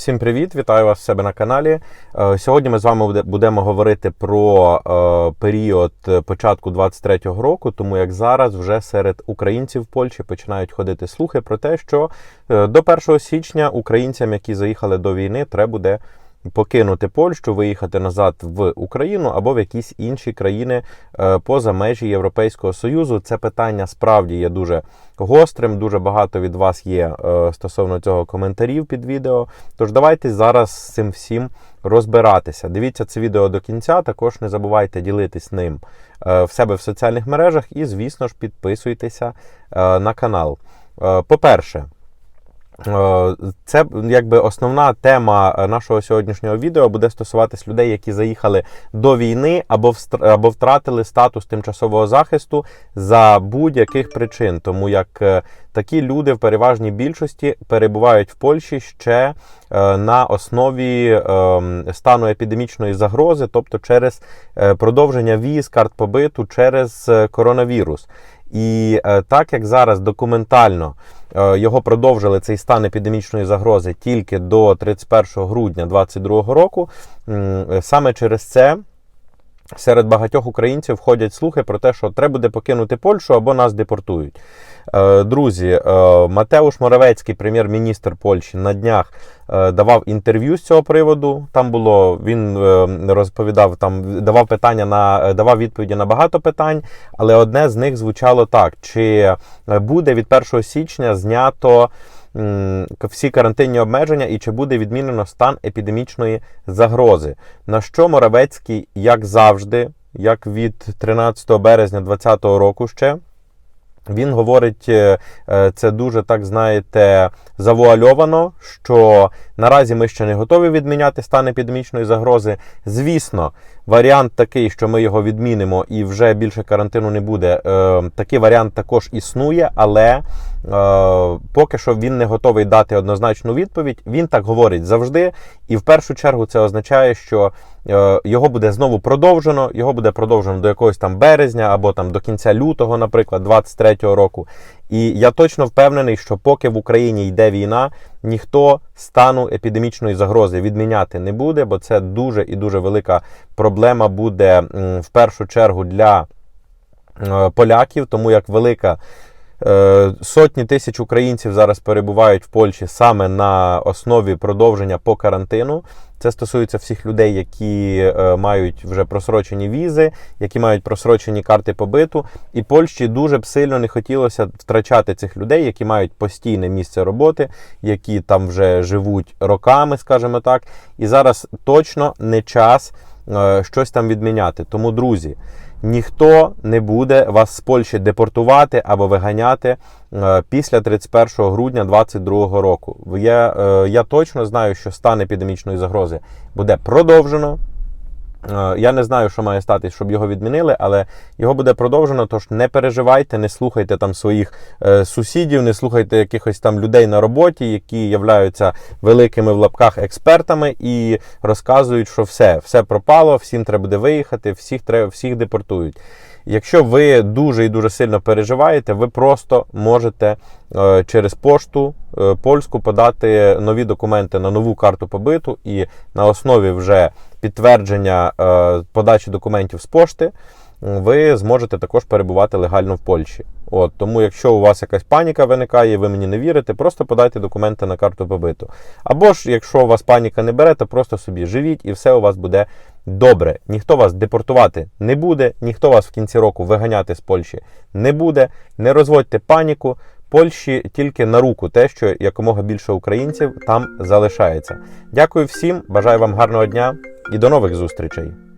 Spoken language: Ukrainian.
Всім привіт! Вітаю вас в себе на каналі. Е, Сьогодні ми з вами будемо говорити про е, період початку 23-го року, тому як зараз вже серед українців в Польщі починають ходити слухи про те, що е, до 1 січня українцям, які заїхали до війни, треба буде покинути Польщу, виїхати назад в Україну або в якісь інші країни е, поза межі Європейського Союзу. Це питання справді є дуже гострим. Дуже багато від вас є е, стосовно цього коментарів під відео. Тож давайте зараз з цим всім розбиратися. Дивіться це відео до кінця. Також не забувайте ділитись ним е, в себе в соціальних мережах і, звісно ж, підписуйтеся на канал. По-перше, Це якби основна тема е, нашого сьогоднішнього відео буде стосуватись людей, які заїхали до війни або або втратили статус тимчасового захисту за будь-яких причин, тому як е, такі люди в переважній більшості перебувають в Польщі ще е, на основі е, стану епідемічної загрози, тобто через е, продовження віз, карт побиту через е, коронавірус. І е, так як зараз документально е, його продовжили цей стан епідемічної загрози тільки до 31 грудня 2022 року, саме через це. Серед багатьох українців ходять слухи про те, що треба буде покинути Польщу або нас депортують. Е, Друзі, е, Матеуш Моравецький, прем'єр-міністр Польщі, на днях е, давав інтерв'ю з цього приводу. Там було він розповідав, там давав питання на давав відповіді на багато питань, але одне з них звучало так: чи буде від 1 січня знято всі карантинні обмеження і чи буде відмінено стан епідемічної загрози. На що Моравецький, як завжди, як від 13 березня 2020 року ще. Він говорить е, е, це дуже так знаєте завуальовано, що наразі ми ще не готові відміняти стан епідемічної загрози. Звісно, варіант такий, що ми його відмінимо і вже більше карантину не буде. е, Такий варіант також існує, але поки що він не готовий дати однозначну відповідь. Він так говорить завжди, і в першу чергу це означає, що його буде знову продовжено. Його буде продовжено до якогось там березня або там до кінця лютого, наприклад, 23-го року. І я точно впевнений, що поки в Україні йде війна, ніхто стану епідемічної загрози відміняти не буде, бо це дуже і дуже велика проблема буде в першу чергу для е, поляків, тому як велика. Е, Сотні тисяч українців зараз перебувають в Польщі саме на основі продовження по карантину. Це стосується всіх людей, які е, мають вже просрочені візи, які мають просрочені карти побиту. І Польщі дуже б сильно не хотілося втрачати цих людей, які мають постійне місце роботи, які там вже живуть роками, скажімо так. І зараз точно не час е, щось там відміняти. Тому, друзі, ніхто не буде вас з Польщі депортувати або виганяти е, після 31 грудня 2022 року. Я, е, я точно знаю, що стан епідемічної загрози буде продовжено. Е, Я не знаю, що має статись, щоб його відмінили, але його буде продовжено. Тож не переживайте, не слухайте там своїх е, сусідів, не слухайте якихось там людей на роботі, які являються великими в лапках експертами і розказують, що все, все пропало, всім треба буде виїхати, всіх треба, всіх депортують. Якщо ви дуже і дуже сильно переживаєте, ви просто можете е, через пошту е, польську подати нові документи на нову карту побиту, і на основі вже підтвердження е, подачі документів з пошти ви зможете також перебувати легально в Польщі. От тому, якщо у вас якась паніка виникає, ви мені не вірите, просто подайте документи на карту побиту. Або ж, якщо у вас паніка не бере, то просто собі живіть і все у вас буде добре. Ніхто вас депортувати не буде, ніхто вас в кінці року виганяти з Польщі не буде. Не розводьте паніку. Польщі тільки на руку те, що якомога більше українців там залишається. Дякую всім, бажаю вам гарного дня і до нових зустрічей.